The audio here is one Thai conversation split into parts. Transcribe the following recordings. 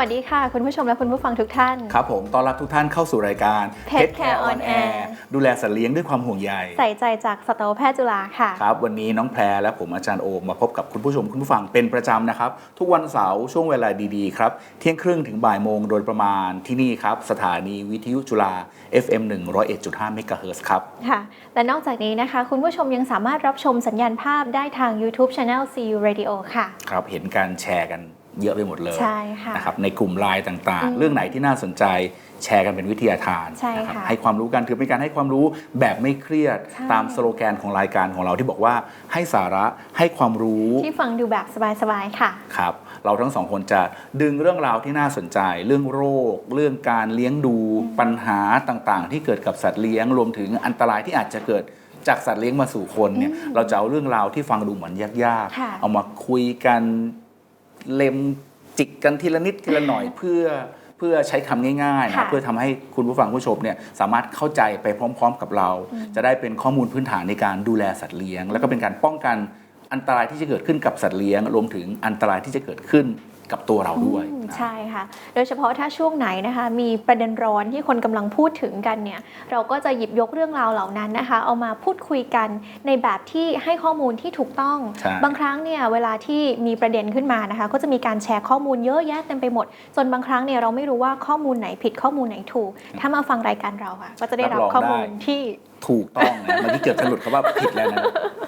วัสดีค่ะ คุณผู้ชมและคุณผู้ฟังทุกท่าน ครับผมต้อนรับทุกท่านเข้าสู่รายการ Pet Care on Air ดูแลสัตว์เลี้ยงด้วยความห่วงใยใส่ใจจากสัตวแพทย์จุฬาค่ะ ครับ วันนี้น้องแพรและผมอาจารย์โอมมาพบกับคุณผู้ชมคุณผู้ฟังเป็นประจำนะครับ ทุกวันเสาร์ช่วงเวลาดีๆ ครับ เที่ยงครึ่งถึงบ่ายโมงโดยประมาณที่นี่ครับ สถานีวิทยุจุฬา FM 101.5เมกะเฮิรตซ์ครับ ค่ะ และนอกจากนี้นะคะ คุณผู้ชมยังสามารถรับชมสัญญาณภาพได้ทาง YouTube Channel CU Radio ค่ะ ครับเห็นการแชร์กัน เยอะไปหมดเลยใช่ค่ะนะครับในกลุ่มไลน์ต่างอืมๆเรื่องไหนที่น่าสนใจแชร์กันเป็นวิทยาทานใช่นะครับค่ะให้ความรู้กันถือเป็นการให้ความรู้แบบไม่เครียดใช่ตามสโลแกนของรายการของเราที่บอกว่าให้สาระให้ความรู้ที่ฟังดูแบบสบายๆค่ะครับเราทั้งสองคนจะดึงเรื่องราวที่น่าสนใจ เรื่องโรค เรื่องการเลี้ยงดูปัญหาต่างๆ ที่เกิดกับสัตว์เลี้ยง รวมถึงอันตรายที่อาจจะเกิดจากสัตว์เลี้ยงมาสู่คนเนี่ยเราจะเอาเรื่องราวที่ฟังดูเหมือนยากค่ะๆเอามาคุยกัน เล็มจิกกันทีละนิดทีละหน่อยเพื่อเพื่อใช้คำง่ายๆนะค่ะเพื่อทำให้คุณผู้ฟังผู้ชมเนี่ยสามารถเข้าใจไปพร้อม ๆ กับเรา จะได้เป็นข้อมูลพื้นฐานในการดูแลสัตว์เลี้ยง แล้วก็เป็นการป้องกันอันตรายที่จะเกิดขึ้นกับสัตว์เลี้ยง รวมถึงอันตรายที่จะเกิดขึ้น กับตัวเราด้วยอืมนะใช่ค่ะ โดยเฉพาะถ้าช่วงไหนนะคะ มีประเด็นร้อนที่คนกำลังพูดถึงกันเนี่ยเราก็จะหยิบยกเรื่องราวเหล่านั้นนะคะ เอามาพูดคุยกันในแบบที่ให้ข้อมูลที่ถูกต้องใช่บางครั้งเนี่ยเวลาที่มีประเด็นขึ้นมานะคะ ก็จะมีการแชร์ข้อมูลเยอะแยะเต็มไปหมด จนบางครั้งเนี่ยเราไม่รู้ว่าข้อมูลไหนผิดข้อมูลไหนถูก ถ้ามาฟังรายการเราค่ะก็จะได้รับข้อมูลที่ ถูกต้องนะเมื่อกี้เกือบจะหลุดคำว่าผิดแล้วนะ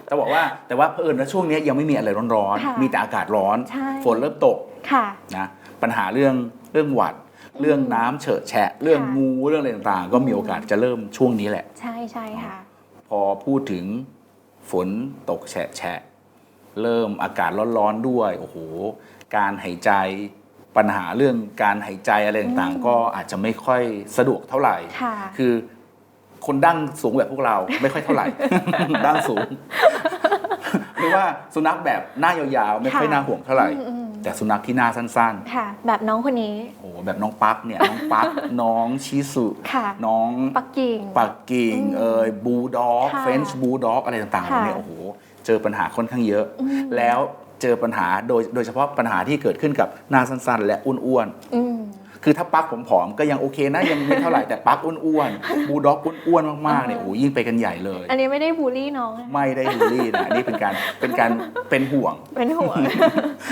จะบอกว่าแต่ว่าเผอิญว่าช่วงนี้ยังไม่มีอะไรร้อนค่ะๆมีแต่อากาศร้อนใช่ฝนเริ่มตกค่ะนะปัญหาเรื่องเรื่องหวัด เรื่องน้ำเฉอะแฉะ เรื่องค่ะงูเรื่องอะไรต่างๆ ก็มีโอกาสจะเริ่มช่วงนี้แหละ ใช่ใช่ค่ะ พอพูดถึงฝนตกแฉะแฉะเริ่มอากาศร้อนๆด้วยโอ้โหการหายใจปัญหาเรื่องการหายใจอะไรต่างๆ ก็อาจจะไม่ค่อยสะดวกเท่าไหร่ค่ะคือ คนดั้งสูงแบบพวกเราไม่ค่อยเท่าไหร่ ดั้งสูงหรือว่าสุนัขแบบหน้ายาวๆ ไม่ค่อยค่ะน่าห่วงเท่าไหร่อืมแต่สุนัขที่หน้าสั้นค่ะ แบบน้องคนนี้ๆโอ้โหแบบน้องปั๊กเนี่ยน้องปั๊กน้องชิสุค่ะน้องปักกิ่งปักกิ่งอืมเอ่ยบูด็อกค่ะเฟนช์บูด็อกอะไรต่างๆค่ะเนี่ยโอ้โหเจอปัญหาค่อนข้างเยอะอืมแล้วเจอปัญหาโดยโดยเฉพาะปัญหาที่เกิดขึ้นกับหน้าสั้นๆ และอ้วนอืมๆ คือถ้าปั๊กผมผอมๆก็ยังโอเคนะยังไม่เท่าไหร่แต่ปั๊กอ้วนๆบูด็อกอ้วนๆมากๆเนี่ยอ่าโอ้โหยิ่งไปกันใหญ่เลย อันนี้ไม่ได้บูลลี่น้องนะไม่ได้บูลลี่นะอันนี่เป็นการเป็นการเป็นห่วงเป็นห่วง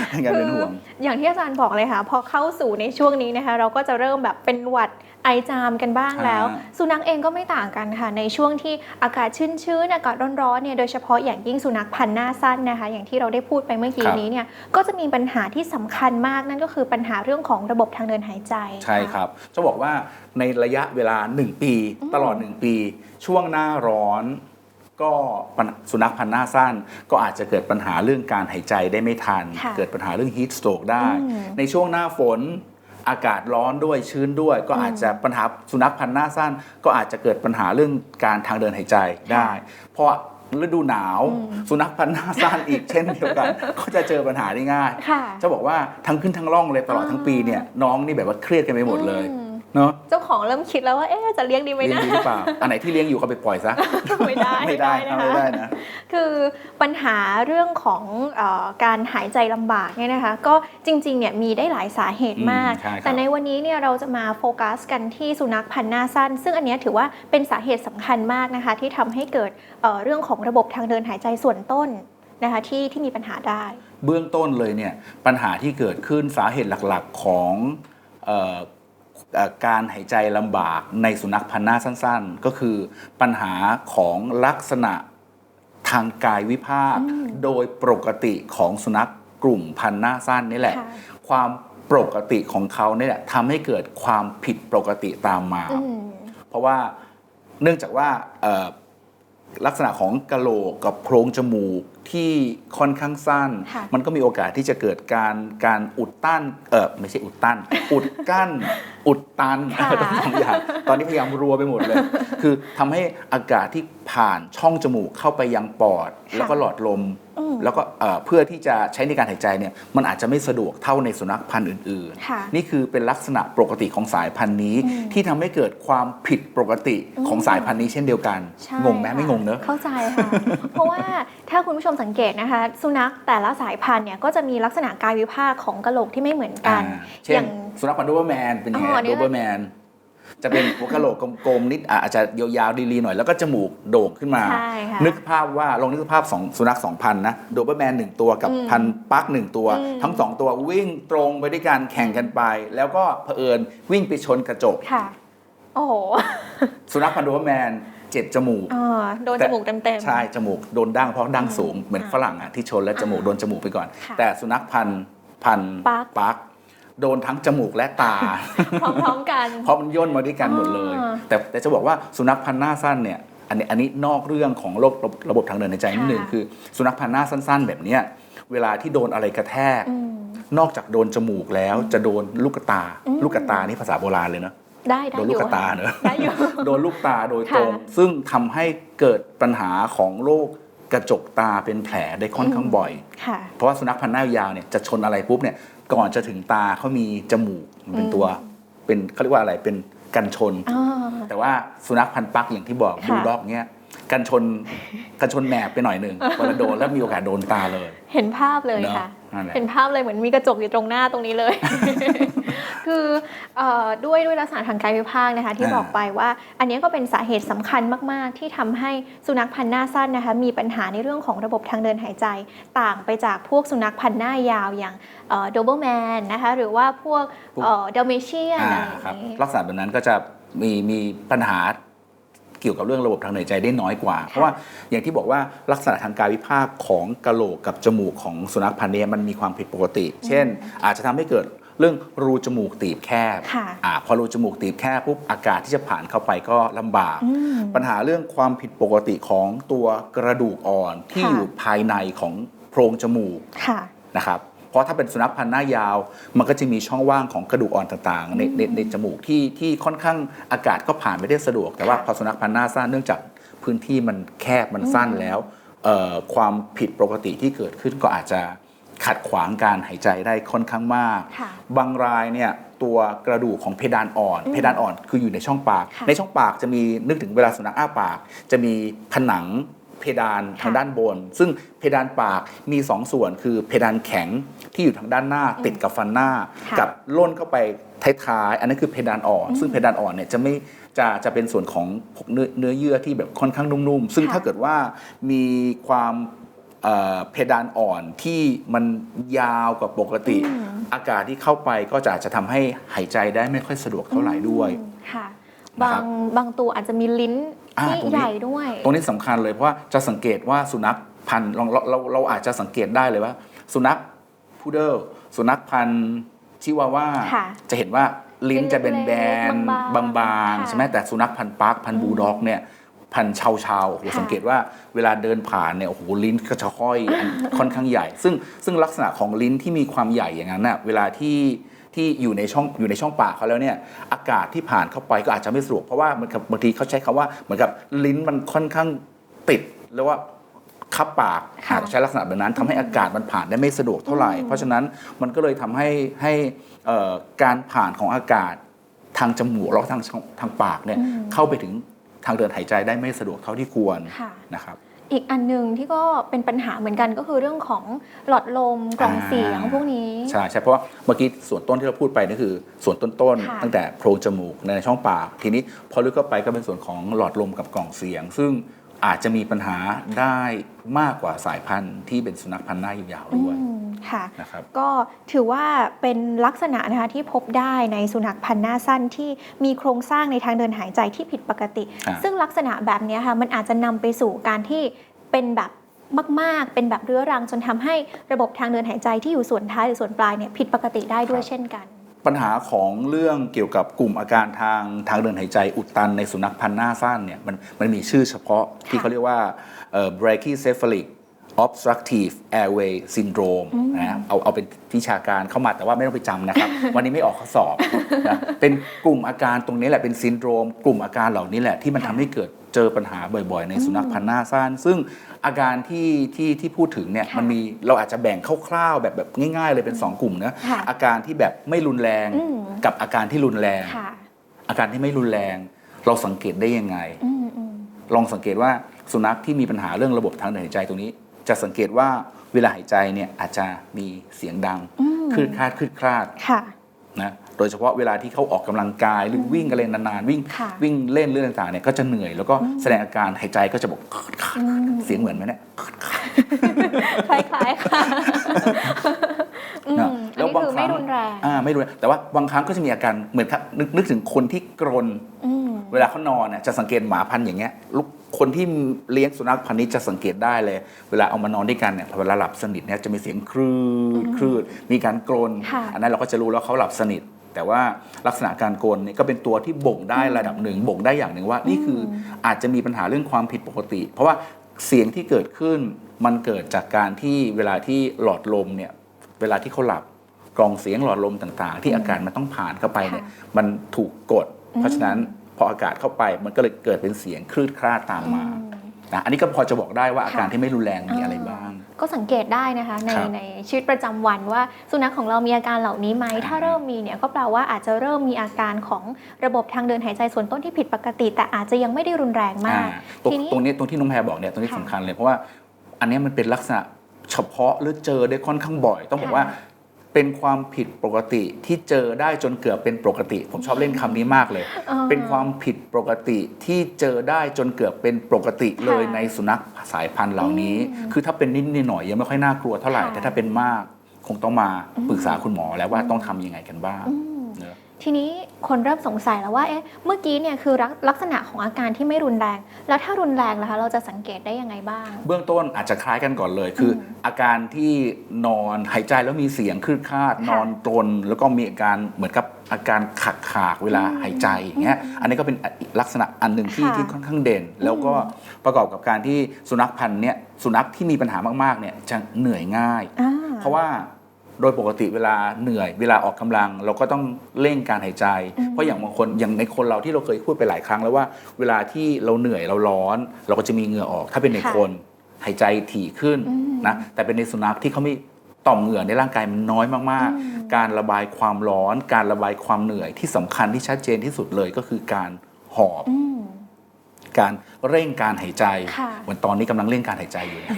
เป็นการเป็นห่วง อย่างที่อาจารย์บอกเลยค่ะพอเข้าสู่ในช่วงนี้นะคะ เราก็จะเริ่มแบบเป็นหวัด ไอจามกันบ้างแล้วอ่าสุนัขเองก็ไม่ต่างกันค่ะ ในช่วงที่อากาศชื้นๆอากาศร้อนๆเนี่ยโดยเฉพาะอย่างยิ่งสุนัขพันธุ์หน้าสั้นนะคะ อย่างที่เราได้พูดไปเมื่อกี้นี้เนี่ยก็จะมีปัญหาที่สำคัญมากนั่นก็คือปัญหาเรื่องของระบบทางเดินหายใจ ใช่ครับ จะบอกว่าในระยะเวลา 1 ปี ตลอด 1 ปี ช่วงหน้าร้อนก็ปัญสุนัขพันธุ์หน้าสั้น ก็อาจจะเกิดปัญหาเรื่องการหายใจได้ไม่ทันค่ะเกิดปัญหาเรื่อง heat stroke ได้อืมในช่วงหน้าฝน อากาศร้อนด้วยชื้นด้วย ก็อาจจะปัญหาสุนัขพันธุ์หน้าสั้น ก็อาจจะเกิดปัญหาเรื่องการทางเดินหายใจได้เพราะฤดูหนาวอืมสุนัขพันธุ์หน้าสั้นอีกเช่นเดียวกัน ก็จะเจอปัญหาได้ง่ายค่ะจะบอกว่าทั้งขึ้นทั้งล่องเลยตลอดทั้งปีเนี่ยน้องนี่แบบว่าเครียดกันไปหมดเลยอืม เนาะเจ้าของเริ่มคิดแล้วว่าเอ๊ะจะเลี้ยงดีไหมเลี้ยงนะดีหรือเปล่าอันไหนที่เลี้ยงอยู่ก็ไปปล่อยซะไม่ได้ไม่ได้นะไม่คะได้นะคือปัญหาเรื่องของเออการหายใจลำบากเนี่ยนะคะ ก็จริงๆเนี่ยมีได้หลายสาเหตุมากอืมใช่ครับแต่ในวันนี้เนี่ยเราจะมาโฟกัสกันที่สุนัขพันธุ์หน้าสั้น ซึ่งอันเนี้ยถือว่าเป็นสาเหตุสำคัญมากนะคะ ที่ทำให้เกิดเอ่อเรื่องของระบบทางเดินหายใจส่วนต้นนะคะที่ที่มีปัญหาได้ เบื้องต้นเลยเนี่ยปัญหาที่เกิดขึ้นสาเหตุหลักๆของเอ่อเอ่อ การหายใจลำบากในสุนัขพันธุ์หน้าสั้นๆ ก็คือปัญหาของลักษณะทางกายวิภาคอืมโดยปกติของสุนัขกลุ่มพันธุ์หน้าสั้นนี่แหละค่ะความปกติของเขาเนี่ยแหละทำให้เกิดความผิดปกติตามมาอืมเพราะว่าเนื่องจากว่าเอ่อลักษณะของกะโหลกกับโพรงจมูกที่ค่อนข้างสั้นค่ะมันก็มีโอกาสที่จะเกิดการการอุดตันเออไม่ใช่อุดตันอุดกั้นอุดตันค่ะทั้งสองอย่างตอนนี้พยายามรัวไปหมดเลย คือทำให้อากาศที่ผ่านช่องจมูกเข้าไปยังปอด แล้วก็หลอดลมอืมแล้วก็เอ่อเพื่อที่จะใช้ในการหายใจเนี่ยมันอาจจะไม่สะดวกเท่าในสุนัขพันธุ์อื่นค่ะๆนี่คือเป็นลักษณะปกติของสายพันธุ์นี้อืมที่ทำให้เกิดความผิดปกติของอืมสายพันธุ์นี้เช่นเดียวกันใช่งงไหมค่ะไม่งงเนอะเข้าใจค่ะเพราะว่าถ้าคุณผู้ชมมสังเกตนะคะ สุนัขแต่ละสายพันธุ์เนี่ยก็จะมีลักษณะกายวิภาคของกระโหลกที่ไม่เหมือนกันอ่าเช่อนย่างสุนัขพันธุ์โดเบอร์แมนเป็นยังไงอ๋อเนี่โดยเบอร์แมนจะเป็นหัวกะโหลกกลมๆนิดอะอาจจะยาวๆดีๆหน่อยแล้วก็จมูกโด่งขึ้นมาใช่ค่ะนึกภาพว่าลองนึกภาพสองสุนัขสองพันนะโดเบอร์แมนหนึ่งตัวกับอืมพันปักหนึ่งตัวอืมทั้งสองตัววิ่งตรงไปด้วยกันแข่งกันไป แล้วก็เผอิญวิ่งไปชนกระจกค่ะโอ้โหสุนัขพันธุ์โดเบอร์แมนเจ็บจมูกอ่าโดนแต่จมูกเต็มๆใช่จมูกโดนดั้งเพราะดั้งสูงเหมือนอ่าฝรั่งอะที่ชนแล้วจมูกอ่าโดนจมูกไปก่อนค่ะแต่สุนัขพันธุ์พันธุ์ปั๊กปัก โดนทั้งจมูกและตา พร้อมๆกัน เพราะมันย่นมาด้วยกันหมดเลยอ่าแต่แต่จะบอกว่าสุนัขพันธุ์หน้าสั้นเนี่ยอันนี้อันนี้นอกเรื่องของระบบระบบทางเดินหายใจนิดนึงค่ะคือ สุนัขพันธุ์หน้าสั้น ๆ แบบเนี้ยเวลาที่โดนอะไรกระแทกอืมนอกจากโดนจมูกแล้วจะโดนลูกตาอืมลูกตานี่ภาษาโบราณเลยเนอะได้ได้โดนอลูยู่กตาเนอะได้อยู่โดนลูกตาโดยตรงค่ะซึ่งทำให้เกิดปัญหาของโรคกระจกตาเป็นแผลได้ค่อนข้างบ่อยค่ะเพราะว่าสุนัขพันธุ์หน้ายาวเนี่ยจะชนอะไรปุ๊บเนี่ย ก่อนจะถึงตาเขามีจมูกมันเป็นอืมตัวเป็นเขาเรียกว่าอะไรเป็นกันชนอ่าแต่ว่าสุนัขพันธุ์ปักอย่างที่บอกค่ะบูลด็อกเนี่ย กันชนกันชนแหนบไปหน่อยหนึ่งพอโดนแล้วมีโอกาสโดนตาเลย เห็นภาพเลยเนอะค่ะนั่นแหละเห็นภาพเลยเหมือนมีกระจกอยู่ตรงหน้าตรงนี้เลย คือเอ่อด้วยด้วยลักษณะทางกายวิภาคนะคะ ที่อ่าบอกไปว่า อันนี้ก็เป็นสาเหตุสำคัญมาก ๆ ที่ทำให้สุนัขพันธุ์หน้าสั้นนะคะ มีปัญหาในเรื่องของระบบทางเดินหายใจ ต่างไปจากพวกสุนัขพันธุ์หน้ายาวอย่างโดเบิลแมนนะคะหรือว่าพวกเดลเมเชียนอ่าอะไรอครับย่างนี้ลักษณะแบบนั้นก็จะมีมีปัญหา เกี่ยวกับเรื่องระบบทางเดินหายใจได้น้อยกว่า เพราะว่าอย่างที่บอกว่าลักษณะทางกายวิภาคของกะโหลกกับจมูกของสุนัขพันธุ์เนี้มันมีความผิดปกติ เช่น อาจจะทำให้เกิดเรื่องรูจมูกตีบแคบค่ะอ่าพอรูจมูกตีบแคบปุ๊บอากาศที่จะผ่านเข้าไปก็ลำบากอืมปัญหาเรื่องความผิดปกติของตัวกระดูกอ่อนที่ค่ะอยู่ภายในของโพรงจมูกค่ะนะครับ เพราะถ้าเป็นสุนัขพันธุ์หน้ายาว มันก็จะมีช่องว่างของกระดูกอ่อนต่างๆ ในในในจมูกที่ที่ค่อนข้างอากาศก็ผ่านไม่ได้สะดวก แต่ว่าค่ะพอสุนัขพันธุ์หน้าสั้นเนื่องจากพื้นที่มันแคบมันสั้นแล้วเอ่อความผิดปกติที่เกิดขึ้นก็อาจจะขัดขวางการหายใจได้ค่อนข้างมากค่ะบางรายเนี่ยตัวกระดูกของเพดานอ่อน เพดานอ่อนคืออยู่ในช่องปากค่ะในช่องปากจะมีนึกถึงเวลาสุนัขอ้าปาก จะมีผนัง เพดานทางด้านบน ซึ่งเพดานปากมีสองส่วนคือเพดานแข็งที่อยู่ทางด้านหน้าติดกับฟันหน้าค่ะกับล่นเข้าไปท้ายๆอันนั้นคือเพดานอ่อน ซึ่งเพดานอ่อนเนี่ยจะไม่จะจะเป็นส่วนของพวกเนื้อเนื้อเยื่อที่แบบค่อนข้างนุ่มๆ ซึ่งค่ะถ้าเกิดว่ามีความเอ่อเพดานอ่อนที่มันยาวกว่าปกติอืมอากาศที่เข้าไปก็จะอาจจะทำให้หายใจได้ไม่ค่อยสะดวกเท่าไหร่ด้วยอืมค่ะนะครับบางบางตัวอาจจะมีลิ้นอ่า ที่ตรงนี้ใหญ่ด้วย ตรงนี้สำคัญเลยเพราะว่าจะสังเกตว่าสุนัขพันธุ์เราเราเราเราอาจจะสังเกตได้เลยว่า สุนัขพุดเดิลสุนัขพันธุ์ชิวาว่าค่ะจะเห็นว่าลิ้นจะเป็นแบนเล็กๆบางบางๆๆค่ะใช่ไหมแต่สุนัขพันธุ์ปักพันธุ์บูลด็อกเนี่ยพันธุ์ชาวชาวๆโอ้โหค่ะสังเกตว่าเวลาเดินผ่านเนี่ยโอ้โหลิ้นก็จะค่อยอันค่อนข้างใหญ่ ซึ่งซึ่งลักษณะของลิ้นที่มีความใหญ่อย่างนั้นน่ะเวลาที่ ที่อยู่ในช่องอยู่ในช่องปากเขาแล้วเนี่ยอากาศที่ผ่านเข้าไปก็อาจจะไม่สะดวกเพราะว่ามันกับบางทีเขาใช้คำว่าเหมือนกับลิ้นมันค่อนข้างติดหรือว่าคับปากค่ะอาจจะใช้ลักษณะแบบนั้นทำให้อากาศมันผ่านได้ไม่สะดวกเท่าไหร่ เพราะฉะนั้นมันก็เลยทำให้ให้เอ่อการผ่านของอากาศทางจมูกแล้วก็ทางช่องทางปากเนี่ยอืมเข้าไปถึงทางเดินหายใจได้ไม่สะดวกเท่าที่ควรค่ะนะครับ อีกอันหนึ่งที่ก็เป็นปัญหาเหมือนกันก็คือเรื่องของหลอดลมกล่องเสียงอ่าพวกนี้ ใช่ใช่เพราะว่าเมื่อกี้ส่วนต้นที่เราพูดไปนี่คือ ส่วนต้นค่ะๆตั้งแต่โพรงจมูกในช่องปาก ทีนี้พอลึกเข้าไปก็เป็นส่วนของหลอดลมกับกล่องเสียง ซึ่ง อาจจะมีปัญหาได้มากกว่าสายพันธุ์ที่เป็นสุนัขพันธุ์หน้ายาวๆด้วยอืมค่ะนะครับก็ถือว่าเป็นลักษณะนะคะที่พบได้ในสุนัขพันธุ์หน้าสั้นที่มีโครงสร้างในทางเดินหายใจที่ผิดปกติอ่าซึ่งลักษณะแบบเนี้ยค่ะมันอาจจะนำไปสู่การที่เป็นแบบมาก ๆ เป็นแบบเรื้อรังจนทำให้ระบบทางเดินหายใจที่อยู่ส่วนท้ายหรือส่วนปลายเนี่ยผิดปกติได้ด้วยเช่นกัน ปัญหาของเรื่องเกี่ยวกับกลุ่มอาการทางทางเดินหายใจอุดตันในสุนัขพันธุ์หน้าสั้นเนี่ยมันมันมีชื่อเฉพาะที่เขาเรียกว่าเอ่อ brachycephalic obstructive airway syndrome นะเอาเอาเป็นวิชาการเข้ามาแต่ว่าไม่ต้องไปจำนะครับ วันนี้ไม่ออกข้อสอบนะเป็นกลุ่มอาการตรงนี้แหละเป็นซินโดรม กลุ่มอาการเหล่านี้แหละที่มันทำให้เกิดเจอปัญหาบ่อยๆ ในสุนัขพันธุ์หน้าสั้นซึ่งอาการที่ที่ที่พูดถึงเนี่ยค่ะมันมีเราอาจจะแบ่งคร่าวๆแบบแบบง่ายๆ เลยเป็นสองกลุ่มนะค่ะอาการที่แบบไม่รุนแรงอืม กับอาการที่รุนแรง ค่ะ อาการที่ไม่รุนแรง เราสังเกตได้ยังไง อืมอืม ลองสังเกตว่าสุนัขที่มีปัญหาเรื่องระบบทางเดินหายใจตรงนี้ จะจะสังเกตว่าเวลาหายใจเนี่ยอาจจะมีเสียงดังอืมคลืดคลาดคลืดคลาดค่ะนะโดยเฉพาะเวลาที่เขาออกกำลังกายหรือวิ่งอะไรนานๆวิ่งค่ะวิ่งเล่นเรื่องต่างๆเนี่ยก็จะเหนื่อยแล้วก็อืมแสดงอาการหายใจก็จะบอกอืมเสียงเหมือนไหมเนี่ยคล้ายๆค่ะอืมนะอันนี้คือไม่รุนแรงอ่าไม่รุนแรงแต่ว่าบางครั้งก็จะมีอาการเหมือนครับนึกนึกถึงคนที่กรนอืมเวลาเขานอนเนี่ยจะสังเกตหมาพันธุ์อย่างเงี้ยลูก คนที่เลี้ยงสุนัขพันธุ์นี้จะสังเกตได้เลย เวลาเอามานอนด้วยกันเนี่ยพอเวลาหลับสนิทเนี่ยจะมีเสียงครืดครืดมีการกรน ค่ะ อันนั้นเราก็จะรู้แล้วเขาหลับสนิท แต่ว่าลักษณะการกรนเนี่ยก็เป็นตัวที่บ่งได้ระดับหนึ่งบ่งได้อย่างหนึ่งว่า นี่คืออาจจะมีปัญหาเรื่องความผิดปกติ เพราะว่าเสียงที่เกิดขึ้นมันเกิดจากการที่เวลาที่หลอดลมเนี่ยเวลาที่เขาหลับกรองเสียงหลอดลมต่างๆ ที่อากาศมันต้องผ่านเข้าไปเนี่ยค่ะมันถูกกดอืมเพราะฉะนั้นพ ออากาศเข้าไปมันก็เลยเกิดเป็นเสียงคลืดคลาดตามมาอืมนะอันนี้ก็พอจะบอกได้ว่าอาการค่ะที่ไม่รุนแรงมีอะไรบ้าง ก็สังเกตได้นะคะในครับในชีวิตประจำวันว่าสุนัขของเรามีอาการเหล่านี้ไหมอ่าถ้าเริ่มมีเนี่ยก็แปลว่าอาจจะเริ่มมีอาการของระบบทางเดินหายใจส่วนต้นที่ผิดปกติ แต่อาจจะยังไม่ได้รุนแรงมากอ่าตรงทีนี้ตรงนี้ตรงที่น้องแพรบอกเนี่ยตรงนี้ค่ะสำคัญเลยเพราะว่าอันนี้มันเป็นลักษณะเฉพาะหรือเจอได้ค่อนข้างบ่อย ต้องบอกค่ะว่า เป็นความผิดปกติที่เจอได้จนเกือบเป็นปกติ ผมชอบเล่นคำนี้มากเลยอ่าเป็นความผิดปกติที่เจอได้จนเกือบเป็นปกติเลยค่ะในสุนัขสายพันธุ์เหล่านี้อืมคือถ้าเป็นนิดๆหน่อยๆยังไม่ค่อยน่ากลัวเท่าไหร่ค่ะแต่ถ้าเป็นมากคงต้องมาปรึกษาคุณหมอแล้วว่าต้องทำยังไงกันบ้างอืมเนอะ ทีนี้คนเริ่มสงสัยแล้วว่าเอ๊ะเมื่อกี้เนี่ยคือลักลักษณะของอาการที่ไม่รุนแรง แล้วถ้ารุนแรงล่ะคะเราจะสังเกตได้ยังไงบ้าง เบื้องต้นอาจจะคล้ายกันก่อนเลย คืออมอาการที่นอนหายใจแล้วมีเสียงคลืดคลาดค่ะนอนตรนแล้วก็มีอาการเหมือนกับอาการขัดขากเวลาอืมหายใจอย่างเงี้ยอันนี้ก็เป็นลักษณะอันหนึ่งที่ค่ะที่ค่อนข้างเด่น แล้วก็ประกอบกับการที่สุนัขพันธุ์เนี้ยสุนัขที่มีปัญหามากๆเนี่ยจะเหนื่อยง่ายอ่าเพราะว่า โดยปกติเวลาเหนื่อยเวลาออกกำลัง เราก็ต้องเร่งการหายใจอืมเพราะอย่างบางคนอย่างในคนเราที่เราเคยพูดไปหลายครั้งแล้วว่าเวลาที่เราเหนื่อยเราร้อน เราก็จะมีเหงื่อออก ถ้าเป็นในคนหายใจถี่ขึ้นอืมนะแต่เป็นในสุนัขที่เขาไม่ต่อมเหงื่อในร่างกายมันน้อยมากอืมๆการระบายความร้อน การระบายความเหนื่อยที่สำคัญที่ชัดเจนที่สุดเลยก็คือการหอบอืมการเร่งการหายใจค่ะเหมือนตอนนี้กำลังเร่งการหายใจอยู่เนี่ย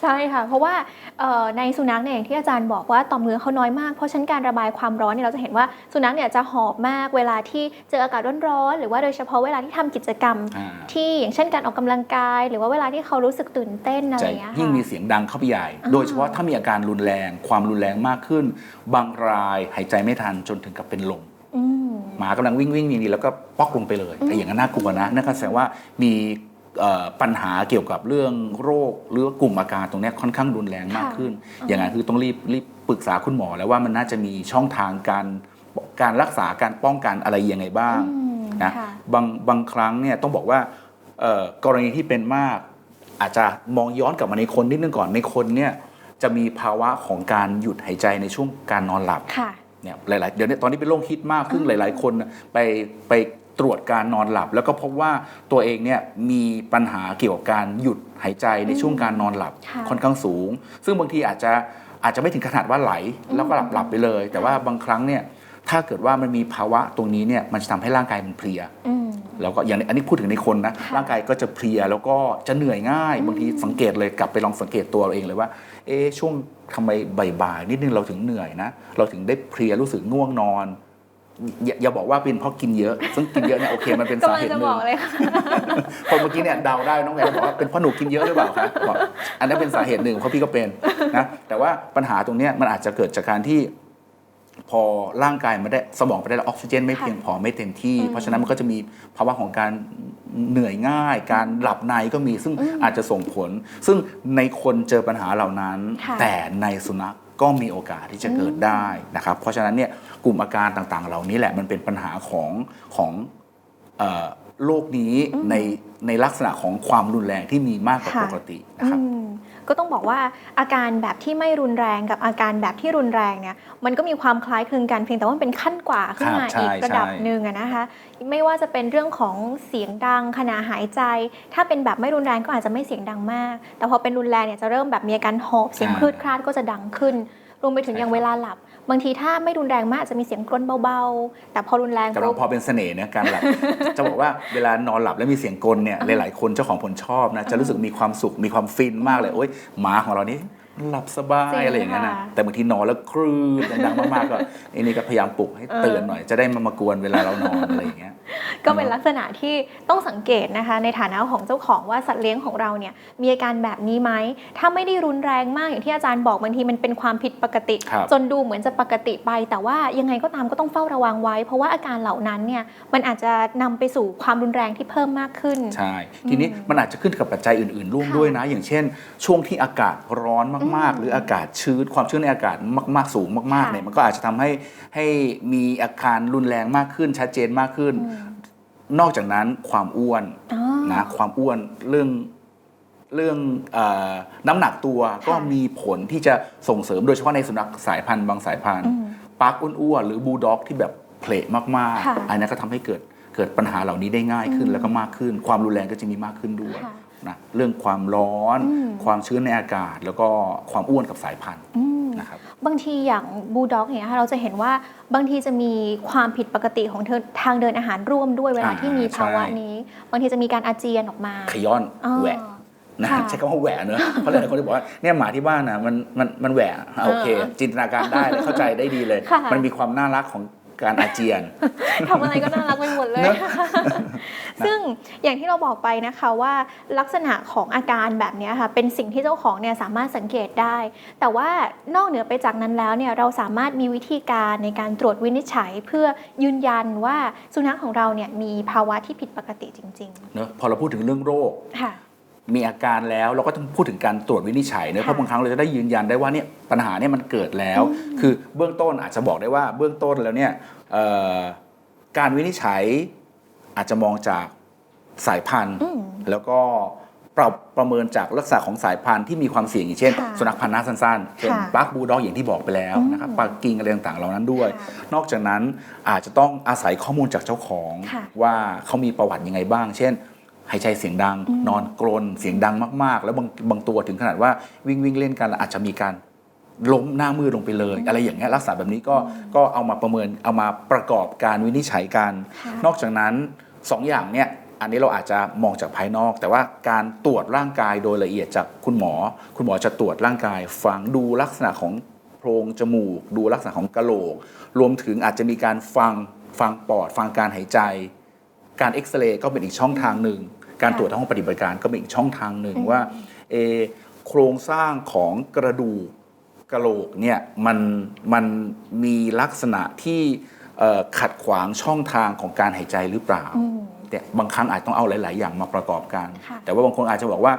ใช่ค่ะ เพราะว่าเอ่อในสุนัขเนี่ยอย่างที่อาจารย์บอกว่าต่อมเหงื่อเขาน้อยมาก เพราะฉะนั้นการระบายความร้อนเนี่ยเราจะเห็นว่าสุนัขเนี่ยจะหอบมากเวลาที่เจออากาศร้อนๆหรือว่าโดยเฉพาะเวลาที่ทำกิจกรรมอ่าที่อย่างเช่นการออกกำลังกาย หรือว่าเวลาที่เขารู้สึกตื่นเต้นอะไรจะอย่างเงี้ยยิ่งค่ะมีเสียงดังเข้าไปใหญ่อ่าโดยเฉพาะถ้ามีอาการรุนแรง ความรุนแรงมากขึ้น บางรายหายใจไม่ทันจนถึงกับเป็นลมอืมหมากำลังวิ่งวิ่งดีๆแล้วก็ป๊อกลงไปเลยอืมไอ้อย่างนั้นน่ากลัวนะนั่นก็แสดงว่ามีเอ่อ ปัญหาเกี่ยวกับเรื่องโรคหรือว่ากลุ่มอาการตรงเนี้ยค่อนข้างรุนแรงมากขึ้น อย่างนั้นคือต้องรีบรีบปรึกษาคุณหมอแล้วว่ามันน่าจะมีช่องทางการการรักษาการป้องกันอะไรยังไงบ้างอืมนะค่ะบางบางครั้งเนี่ยต้องบอกว่าเอ่อกรณีที่เป็นมากอาจจะมองย้อนกลับมาในคนนิดนึงก่อนในคนเนี่ยจะมีภาวะของการหยุดหายใจในช่วงการนอนหลับค่ะเนี่ยหลายๆเดี๋ยวนี้ตอนนี้เป็นโรคฮิตมากซึ่งหลาย ๆ คนน่ะไปไป ตรวจการนอนหลับ แล้วก็พบว่าตัวเองเนี่ยมีปัญหาเกี่ยวกับการหยุดหายใจในช่วงการนอนหลับค่ะค่อนข้างสูง ซึ่งบางทีอาจจะอาจจะไม่ถึงขนาดว่าไหลแล้วก็หลับหลับไปเลย แต่ว่าบางครั้งเนี่ยถ้าเกิดว่ามันมีภาวะตรงนี้เนี่ยมันจะทำให้ร่างกายมันเพลียอืมแล้วก็อย่างนี้อันนี้พูดถึงในคนนะค่ะร่างกายก็จะเพลียแล้วก็จะเหนื่อยง่ายอืมบางทีสังเกตเลยกลับไปลองสังเกตตัวเราเองเลยว่า เอ๊ะช่วงทำไมบ่ายๆนิดนึงเราถึงเหนื่อยนะ เราถึงได้เพลียรู้สึกง่วงนอน อย่าอย่าบอกว่าเป็นเพราะกินเยอะ ซึ่งกินเยอะเนี่ยโอเคมันเป็นกำสาลังเหตุจะหบนึ่องกเลยค่ะคนเมื่อกี้เนี่ยเดาได้น้องแพรบอกว่าเป็นเพราะหนูกินเยอะหรือเปล่าครับบอกอันนั้นเป็นสาเหตุหนึ่งเพราะพี่ก็เป็นนะแต่ว่าปัญหาตรงเนี้ยมันอาจจะเกิดจากการที่ พอร่างกายไม่ได้สมองไม่ได้รับออกซิเจน ไม่ค่ะเพียงพอไม่เต็มที่อืมเพราะฉะนั้นมันก็จะมีภาวะของการเหนื่อยง่าย การหลับในก็มีซึ่งอืมอาจจะส่งผล ซึ่งในคนเจอปัญหาเหล่านั้นค่ะแต่ในสุนัข ก็มีโอกาสที่จะเกิดได้นะครับ เพราะฉะนั้นเนี่ยกลุ่มอาการต่างๆ เหล่านี้แหละมันเป็นปัญหาของของเอ่อโรคนี้อืมในในลักษณะของความรุนแรงที่มีมากกว่าค่ะปกตินะครับอืม ก็ต้องบอกว่าอาการแบบที่ไม่รุนแรงกับอาการแบบที่รุนแรงเนี่ยมันก็มีความคล้ายคลึงกันเพียงแต่ว่ามันเป็นขั้นกว่าขึ้นมาครับใช่อีกระดับใช่หนึ่งอะนะคะไม่ว่าจะเป็นเรื่องของเสียงดังขณะหายใจ ถ้าเป็นแบบไม่รุนแรงก็อาจจะไม่เสียงดังมาก แต่พอเป็นรุนแรงเนี่ยจะเริ่มแบบมีอาการหอบเสียงคลืดคลาดก็จะดังขึ้นรวมไปถึงใช่อย่างครับเวลาหลับ บางทีถ้าไม่รุนแรงมากอาจจะมีเสียงกรนเบาๆ แต่พอรุนแรงแต่ปุ๊เราบพอเป็นเสน่ห์นะการหลับ จะบอกว่าเวลานอนหลับแล้วมีเสียงกลเนี่ยหลายๆคนเจ้าของผลชอบนะจะรู้สึกมีความสุขมีความฟินมากเลยโอ๊ยหมาของเรานี่หลับสบาจริยงอะไรอย่างเงี้ยนะค่ะแต่บางทีนอนแล้วครื้นดังๆมากๆก็ไอ้นี่ก็พยายามปลุกให้ตื่นหน่อยจะได้มามากวนเวลาเรานอนอะไรอย่างเงี้ย ก็เป็นลักษณะที่ต้องสังเกตนะคะ ในฐานะของเจ้าของว่าสัตว์เลี้ยงของเราเนี่ยมีอาการแบบนี้ไหม ถ้าไม่ได้รุนแรงมากอย่างที่อาจารย์บอกบางทีมันเป็นความผิดปกติครับจนดูเหมือนจะปกติไป แต่ว่ายังไงก็ตามก็ต้องเฝ้าระวังไว้ เพราะว่าอาการเหล่านั้นเนี่ยมันอาจจะนำไปสู่ความรุนแรงที่เพิ่มมากขึ้นใช่ทีนี้มันอาจจะขึ้นกับปัจจัยอื่น ๆ ร่วมค่ะด้วยนะ อย่างเช่น ช่วงที่อากาศร้อนมากอืมๆหรืออากาศชื้นความชื้นในอากาศมาก ๆ สูงมากๆค่ะเนี่ยมันก็อาจจะทำให้ให้มีอาการรุนแรงมากขึ้นชัดเจนมากขึ้นอืม นอกจากนั้นความอ้วนอ๋อนะความอ้วนเรื่องเรื่องเออน้ำหนักตัวก็ค่ะมีผลที่จะส่งเสริมโดยเฉพาะในสุนัขสายพันธุ์บางสายพันธุ์อืมปักอ้วนๆหรือบูลด็อกที่แบบเพลทมากค่ะๆอันนี้นก็ทำให้เกิดเกิดปัญหาเหล่านี้ได้ง่ายขึ้นอืมแล้วก็มากขึ้น ความรุนแรงก็จะมีมากขึ้นด้วยค่ะ นะเรื่องความร้อนอืมความชื้นในอากาศ แล้วก็ความอ้วนกับสายพันธุ์อืมนะครับบางทีอย่างบูลด็อกเนี่ยค่ะเราจะเห็นว่าบางทีจะมีความผิดปกติของเธอทางเดินอาหารร่วมด้วยเวลาอ่าที่มีภาวะใช่นี้ บางทีจะมีการอาเจียนออกมา ขย้อนอ๋อแหวะนะค่ะใช้คำว่าแหวะเนอะเพราะหลายๆคนจะบอกว่าเนี่ยหมาที่บ้านนะมันมันมันแหวะอะโอเคเออจินตนาการได้เลยเข้าใจได้ดีเลยค่ะมันมีความน่ารักของ การอาเจียนทำอะไรก็น่ารักไปหมดเลยเนอะซึ่งอย่างที่เราบอกไปนะคะว่าลักษณะของอาการแบบเนี้ยค่ะเป็นสิ่งที่เจ้าของเนี่ยสามารถสังเกตได้ แต่ว่านอกเหนือไปจากนั้นแล้วเนี่ยเราสามารถมีวิธีการในการตรวจวินิจฉัย เพื่อยืนยันว่าสุนัขของเราเนี่ยมีภาวะที่ผิดปกติจริงเนอะพอเราพูดถึงเรื่องโรคๆค่ะ มีอาการแล้วเราก็ต้องพูดถึงการตรวจวินิจฉัยเนอะค่ะเพราะบางครั้งเราจะได้ยืนยันได้ว่าเนี่ยปัญหาเนี่ยมันเกิดแล้ว คือเบื้องต้นอาจจะบอกได้ว่าเบื้องต้นแล้วเนี่ยเอ่อการวินิจฉัยอาจจะมองจากสายพันธุ์อืมแล้วก็ประประเมินจากลักษณะของสายพันธุ์ที่มีความเสี่ยงอย่างเช่นค่ะสุนัขพันธุ์หน้าสั้นๆ เช่นค่ะปักบูลด็อกอย่างที่บอกไปแล้วอืมนะครับปักกิ้งอะไรต่างๆเหล่านั้นด้วยค่ะนอกจากนั้นอาจจะต้องอาศัยข้อมูลจากเจ้าของค่ะว่าเขามีประวัติยังไงบ้าง เช่น หายใจเสียงดังอืมนอนกรนเสียงดังมาก ๆ แล้วบางบางตัวถึงขนาดว่าวิ่งวิ่งเล่นกันแล้วอาจจะมีการล้มหน้ามืดลงไปเลย อะไรอย่างเงี้ยลักษณะแบบนี้ก็ก็เอามาประเมินเอามาประกอบการวินิจฉัยกันค่ะนอกจากนั้นสองอย่างเนี่ยอันนี้เราอาจจะมองจากภายนอก แต่ว่าการตรวจร่างกายโดยละเอียดจากคุณหมอ คุณหมอจะตรวจร่างกาย ฟังดูลักษณะของโพรงจมูก ดูลักษณะของกะโหลก รวมถึงอาจจะมีการฟังฟังปอด ฟังการหายใจ การเอ็กซเรย์ก็เป็นอีกช่องทางหนึ่ง การตรวจทางห้องปฏิบัติการก็เป็นอีกช่องทางหนึ่งอืมว่าเออโครงสร้างของกระดูกกะโหลกเนี่ยมันมันมีลักษณะที่เอ่อขัดขวางช่องทางของการหายใจหรือเปล่าอืมแต่บางครั้งอาจต้องเอาหลาย ๆ อย่างมาประกอบกันค่ะแต่ว่าบางคนอาจจะบอกว่า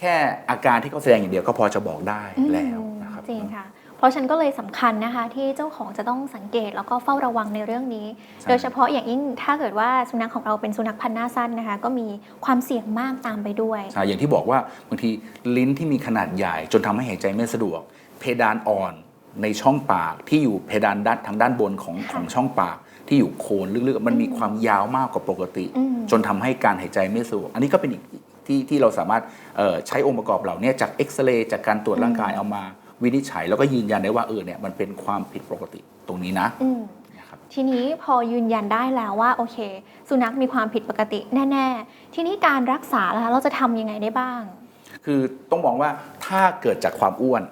แค่อาการที่เขาแสดงอย่างเดียวก็พอจะบอกได้แล้วอืมนะครับจริงค่ะ เพราะฉะนันก็เลยสำคัญนะคะที่เจ้าของจะต้องสังเกตแล้วก็เฝ้าระวังในเรื่องนี้ใช่โดยเฉพาะอย่างยิ่งถ้าเกิดว่าสุนัขของเราเป็นสุนัขพันธุ์หน้าสั้นนะคะ ก็มีความเสี่ยงมากตามไปด้วยใช่อย่างที่บอกว่าบางทีลิ้นที่มีขนาดใหญ่ จนทำให้หายใจไม่สะดวก เพดานอ่อนในช่องปากที่อยู่เพดานด้านทางด้านบนของค่ะของช่องปากที่อยู่โคนลึกๆ มันมีความยาวมากกว่าปกติอืมจนทำให้การหายใจไม่สะดวก อันนี้ก็เป็นอีกที่ที่เราสามารถเอ่อใช้องค์ประกอบเหล่านี้จากเอ็กซเรย์จากการตรวจร่างกายเอามา วินิจฉัยแล้วก็ยืนยันได้ว่าเออเนี่ยมันเป็นความผิดปกติตรงนี้นะอืมนะครับทีนี้พอยืนยันได้แล้วว่าโอเค สุนัขมีความผิดปกติแน่ ๆ ทีนี้การรักษาล่ะคะเราจะทำยังไงได้บ้าง คือต้องมองว่าถ้าเกิดจากความอ้วน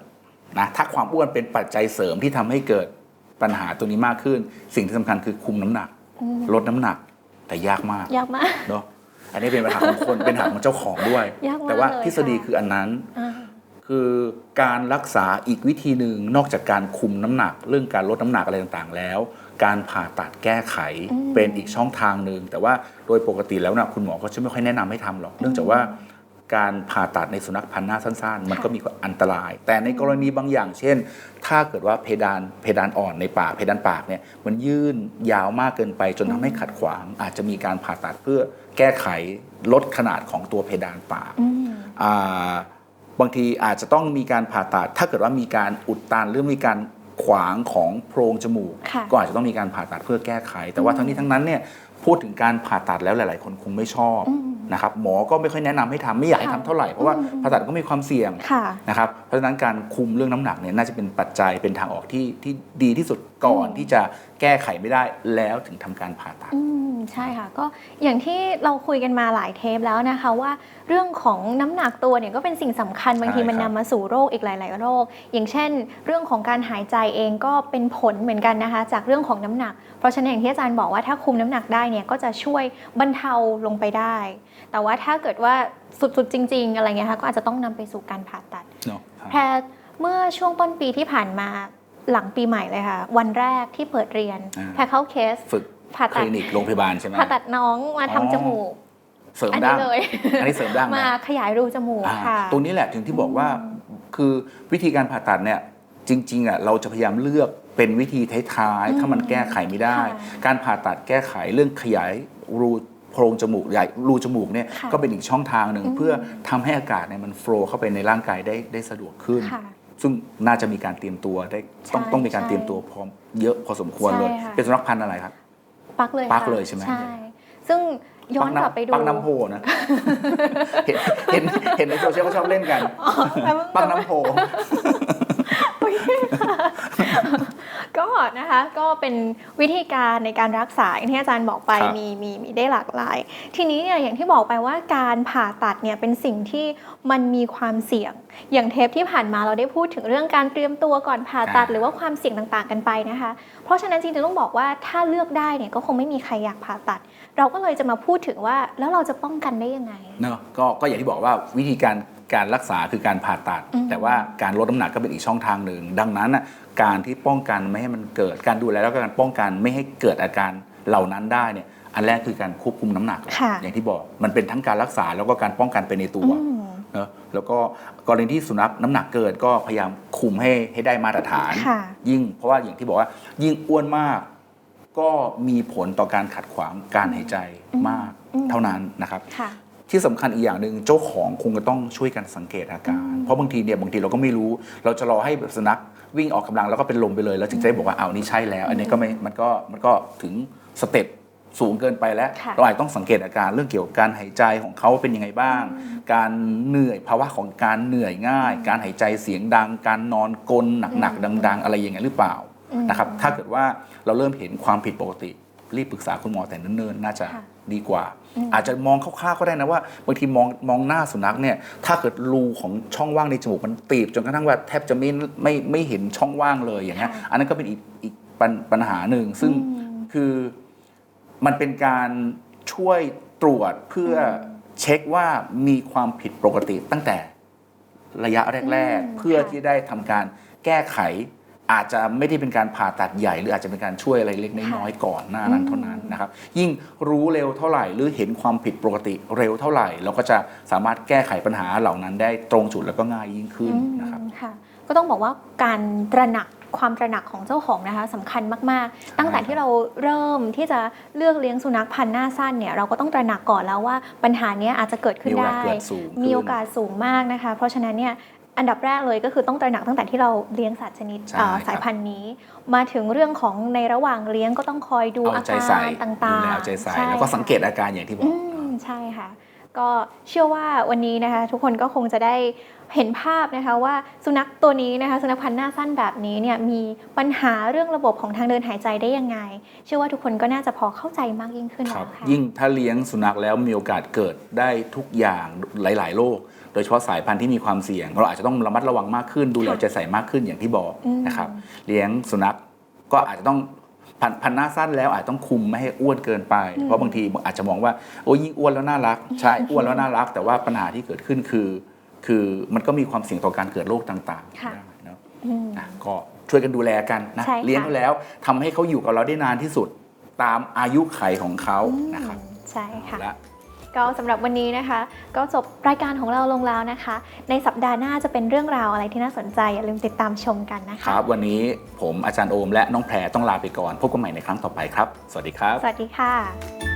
นะถ้าความอ้วนเป็นปัจจัยเสริมที่ทำให้เกิดปัญหาตัวนี้มากขึ้น สิ่งที่สำคัญคือคุมน้ำหนักอืมลดน้ำหนักแต่ยากมากยากมากเนาะอันนี้เป็นปัญหาของคนเป็นปัญหาของเจ้าของด้วยยากมากแต่ว่าเลยทฤษฎีค่ะคืออันนั้นอ่า คือการรักษาอีกวิธีหนึ่งนอกจากการคุมน้ำหนัก เรื่องการลดน้ำหนักอะไรต่างๆ แล้ว การผ่าตัดแก้ไขอืมเป็นอีกช่องทางหนึ่งแต่ว่าโดยปกติแล้วนะคุณหมอก็จะไม่ค่อยแนะนำให้ทำหรอกเนื่องจากว่าการผ่าตัดในสุนัขพันธุ์หน้าสั้นๆ มันก็มีความอันตราย แต่ในกรณีบางอย่าง เช่น ถ้าเกิดว่าเพดานเพดานอ่อนในปากเพดานปากเนี่ยมันยื่นยาวมากเกินไปจนทำให้ขัดขวาง อาจจะมีการผ่าตัดเพื่อแก้ไขลดขนาดของตัวเพดานปากอืมอ่า บางทีอาจจะต้องมีการผ่าตัด ถ้าเกิดว่ามีการอุดตันหรือมีการขวางของโพรงจมูก ค่ะก็อาจจะต้องมีการผ่าตัดเพื่อแก้ไข แต่ว่าทั้งนี้ทั้งนั้นเนี่ยพูดถึงการผ่าตัดแล้วหลาย ๆ คนคงไม่ชอบอืมนะครับหมอก็ไม่ค่อยแนะนำให้ทำไม่อยากให้ค่ะทำเท่าไหร่เพราะว่าอืม ผ่าตัดก็มีความเสี่ยง ค่ะ นะครับเพราะฉะนั้นการคุมเรื่องน้ำหนักเนี่ยน่าจะเป็นปัจจัยเป็นทางออกที่ที่ดีที่สุด ก่อนอืมที่จะแก้ไขไม่ได้แล้วถึงทำการผ่าตัดอืมใช่ค่ะ ก็อย่างที่เราคุยกันมาหลายเทปแล้วนะคะว่าเรื่องของน้ำหนักตัวเนี่ยก็เป็นสิ่งสำคัญบางทีใช่มันครันำบมาสู่โรคอีกหลาย ๆ โรค อย่างเช่น เรื่องของการหายใจเองก็เป็นผลเหมือนกันนะคะ จากเรื่องของน้ำหนัก เพราะฉะนั้นอย่างที่อาจารย์บอกว่าถ้าคุมน้ำหนักได้เนี่ยก็จะช่วยบรรเทาลงไปได้ แต่ว่าถ้าเกิดว่าสุด ๆ จริง ๆ อะไรเงี้ยค่ะก็อาจจะต้องนำไปสู่การผ่าตัดเนาะแพทย์เมื่อช่วงต้นปีที่ผ่านมา หลังปีใหม่เลยค่ะ วันแรกที่เปิดเรียนอ่าแพทย์เข้าเคสฝึกผ่าคตัดลินิกโรงพยาบาลใช่ไหมผ่าตัดน้องมาทำอ๋อจมูก เสริมอันดั้นี้งเลย อันนี้เสริมดั้งมานะขยายรูจมูกอ่าค่ะ ตรงนี้แหละถึงที่บอกว่าคือวิธีการผ่าตัดเนี่ยจริงๆอะเราจะพยายามเลือกเป็นวิธีท้ายอืมๆถ้ามันแก้ไขไม่ได้ ค่ะการผ่าตัดแก้ไขเรื่องขยายรูโพรงจมูกใหญ่รูจมูกเนี่ยค่ะก็เป็นอีกช่องทางหนึ่งอืม เพื่อทำให้อากาศเนี่ยมันโฟล์เข้าไปในร่างกายได้ได้สะดวกขึ้น ค่ะ ซึ่งน่าจะมีการเตรียมตัวได้ต้องใช่ต้องมีการใช่เตรียมตัวพร้อมเยอะพอสมควรเลย ใช่ค่ะ เป็นสุนัขพันธุ์อะไรครับ ปักเลยปักค่ะเลยใช่ไหม ใช่ซึ่งย้อนกลับไปดู ปักน้ำโพนะ เห็นเห็นเห็นในโซเชียลเขาชอบเล่นกัน อ๋อแป๊บนึงปักน้ำโพ ก็นะคะก็เป็นวิธีการในการรักษาอย่างที่อาจารย์บอกไปครับมีมีมีได้หลากหลาย ทีนี้เนี่ยอย่างที่บอกไปว่าการผ่าตัดเนี่ยเป็นสิ่งที่มันมีความเสี่ยง อย่างเทปที่ผ่านมาเราได้พูดถึงเรื่องการเตรียมตัวก่อนผ่าตัด อ่า หรือว่าความเสี่ยงต่างๆกันไปนะคะ เพราะฉะนั้นจริงๆต้องบอกว่าถ้าเลือกได้เนี่ยก็คงไม่มีใครอยากผ่าตัด เราก็เลยจะมาพูดถึงว่าแล้วเราจะป้องกันได้ยังไง เนอะก็ก็อย่างที่บอกว่าวิธีการการรักษาคือการผ่าตัด อืม แต่ว่าการลดน้ำหนักก็เป็นอีกช่องทางหนึ่ง ดังนั้นน่ะ การที่ป้องกันไม่ให้มันเกิดการดูแลแล้วก็การป้องกันไม่ให้เกิดอาการเหล่านั้นได้เนี่ยอันแรกคือการควบคุมน้ำหนักค่ะอย่างที่บอกมันเป็นทั้งการรักษาแล้วก็การป้องกันไปในตัวอืมเนอะแล้วก็กรณีที่สุนัขน้ำหนักเกินก็พยายามคุมให้ให้ได้มาตรฐานค่ะยิ่งเพราะว่าอย่างที่บอกว่า ยิ่งอ้วนมากก็มีผลต่อการขัดขวางการหายใจมากอืมเท่านั้นนะครับค่ะที่สำคัญอีกอย่างหนึ่งเจ้าของคงจะต้องช่วยกันสังเกตอาการอืมเพราะบางทีเนี่ยบางทีเราก็ไม่รู้ เราจะรอให้แบบสุนัข วิ่งออกกำลังแล้วก็เป็นลมไปเลย แล้วถึงจะได้บอกว่าเอานี่ใช่แล้ว อันนี้ก็ไม่มันก็มันก็ถึงสเต็ปสูงเกินไปแล้วค่ะเราอาจจะต้องสังเกตอาการเรื่องเกี่ยวกับการหายใจของเขาว่าเป็นยังไงบ้าง การเหนื่อยภาวะของการเหนื่อยง่าย การหายใจเสียงดัง การนอนกลนหนักๆดัง ๆ อะไรอย่างเงี้ยหรือเปล่าอืมนะครับถ้าเกิดว่าเราเริ่มเห็นความผิดปกติ รีบปรึกษาคุณหมอแต่เนิ่นๆ น่าจะค่ะดีกว่าอืมอาจจะมองคร่าวๆก็ได้นะว่าบางทีมองมองหน้าสุนัขเนี่ยถ้าเกิดรูของช่องว่างในจมูกมันตีบจนกระทั่งว่าแทบจะไม่ไม่ไม่เห็นช่องว่างเลยอย่างเงี้ยค่ะอันนั้นก็เป็นอีกอีกปัญปัญหาหนึ่งซึ่งอืมคือมันเป็นการช่วยตรวจเพื่ออเช็คว่ามีความผิดปกติตั้งแต่ระยะแรกอืมๆเพื่อค่ะที่ได้ทำการแก้ไข อาจจะไม่ได้เป็นการผ่าตัดใหญ่หรืออาจจะเป็นการช่วยอะไรเล็กน้อยๆก่อนหน้านั้นเท่านั้นนะครับ ยิ่งรู้เร็วเท่าไหร่ หรือเห็นความผิดปกติเร็วเท่าไหร่ เราก็จะสามารถแก้ไขปัญหาเหล่านั้นได้ตรงจุดแล้วก็ง่ายยิ่งขึ้นนะครับอืมค่ะก็ต้องบอกว่าการตระหนักความตระหนักของเจ้าของนะคะสำคัญมาก ๆ ตั้งแต่ที่เราเริ่มที่จะเลือกเลี้ยงสุนัขพันธุ์หน้าสั้นเนี่ยเราก็ต้องตระหนักก่อนแล้วว่าปัญหาเนี้ยอาจจะเกิดขึ้นมีโอกาได้สเกิดสูงขึ้นมีโอกาสสูงมากนะคะ เพราะฉะนั้นเนี่ย อันดับแรกเลยก็คือต้องตระหนักตั้งแต่ที่เราเลี้ยงสัตว์ชนิดใช่เอ่อครับสายพันธุ์นี้ มาถึงเรื่องของในระหว่างเลี้ยงก็ต้องคอยดูเอาอาใจการใส่ต่างดูแลๆเอาใจใส่ช่แล้วก็ค่ะสังเกตอาการอย่างที่บออืกมใช่ค่ะ ก็เชื่อว่าวันนี้นะคะ ทุกคนก็คงจะได้เห็นภาพนะคะว่าสุนัขตัวนี้นะคะสุนัขพันธุ์หน้าสั้นแบบนี้เนี่ยมีปัญหาเรื่องระบบของทางเดินหายใจได้ยังไง เชื่อว่าทุกคนก็น่าจะพอเข้าใจมากยิ่งขึ้นคแล้รับวค่ะยิ่งถ้าเลี้ยงสุนัขแล้วมีโอกาสเกิดได้ทุกอย่างหลาย ๆ โรค โดยเฉพาะสายพันธุ์ที่มีความเสี่ยง เราอาจจะต้องระมัดระวังมากขึ้น ดูแลค่ะใจใส่มากขึ้นอย่างที่บอกอืมนะครับเลี้ยงสุนัขก็อาจจะต้องพันพันธุ์หน้าสั้นแล้วอาจจะต้องคุมไม่ให้อ้วนเกินไป เพราะบางทีอาจจะมองว่าโอ้ยิ่งอ้วนแล้วน่ารักใช่อ้วนแล้วน่ารัก แต่ว่าปัญหาที่เกิดขึ้นคือ คือมันก็มีความเสี่ยงต่อการเกิดโรคต่างๆค่ะได้เนอะอืมนะก็ช่วยกันดูแลกันนะใช่ค่ะเลี้ยงเขาแล้วทำให้เขาอยู่กับเราได้นานที่สุดตามอายุไขของเขานะครับอืมใช่ค่ะและ ก็สำหรับวันนี้นะคะ ก็จบรายการของเราลงแล้วนะคะ ในสัปดาห์หน้าจะเป็นเรื่องราวอะไรที่น่าสนใจ อย่าลืมติดตามชมกันนะคคะรับ วันนี้ผมอาจารย์โอมและน้องแพรต้องลาไปก่อน พบกันใหม่ในครั้งต่อไปครับ สวัสดีครับ สวัสดีค่ะ